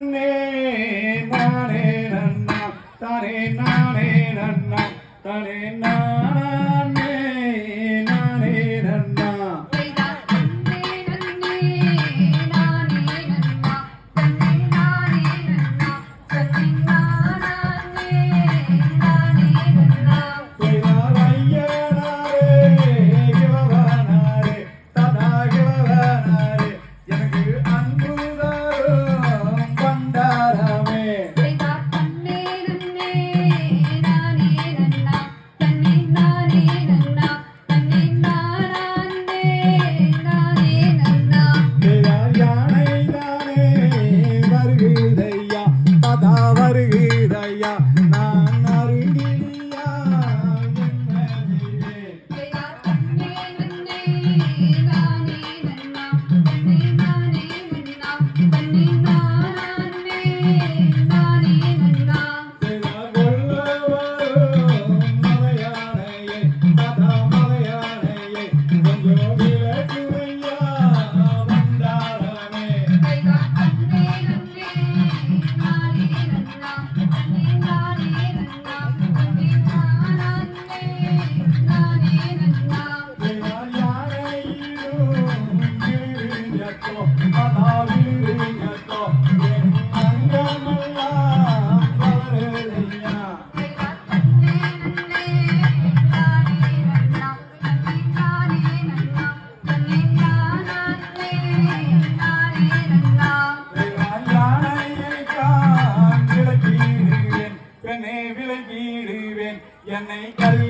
நானே நன்னா. தரே நானே நன்னா. தரே நானே கல்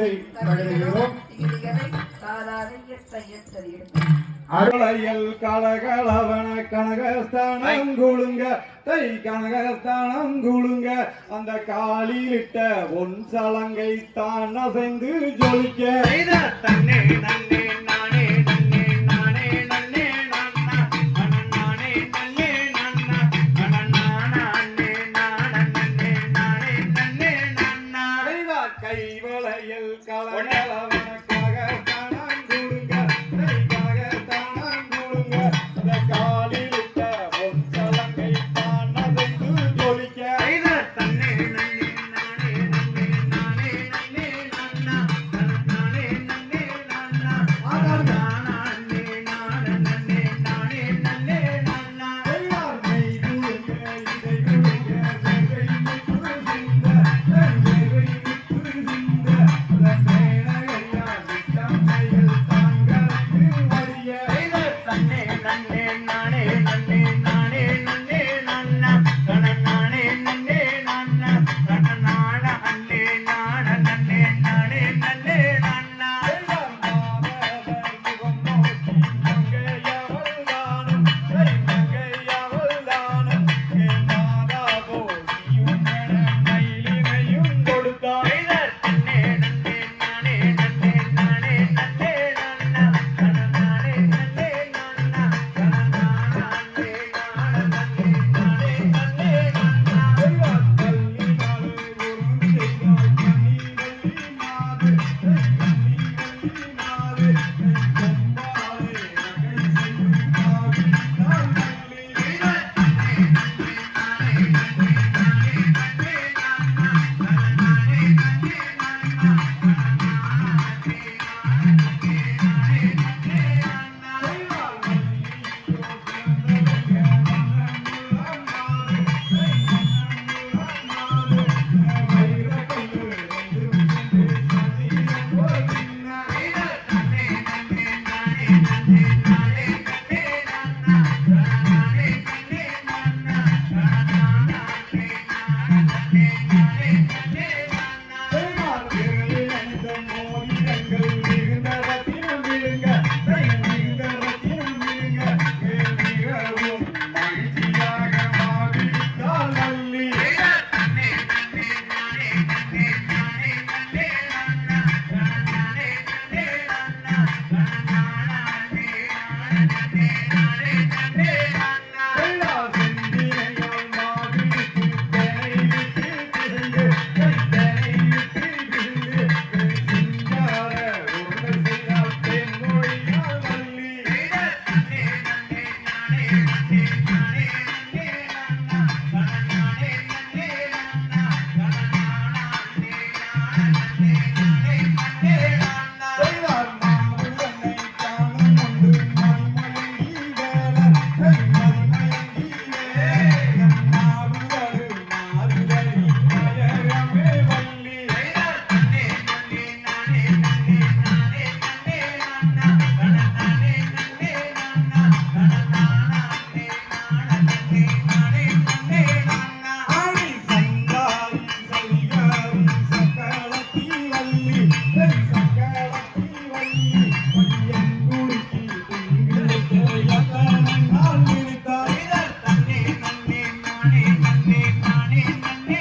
இதை பகிர்கிறோம் அருளையல் கலகலவன கனகஸ்தானம் குழுங்க தை கனகஸ்தானம் குழுங்க. அந்த காலிலிட்ட பொன் சலங்கை தான் அசைந்து ஜொலிக்க. தன்னே தன்னே Thank you. ನಾನೇ ನನ್ನೇ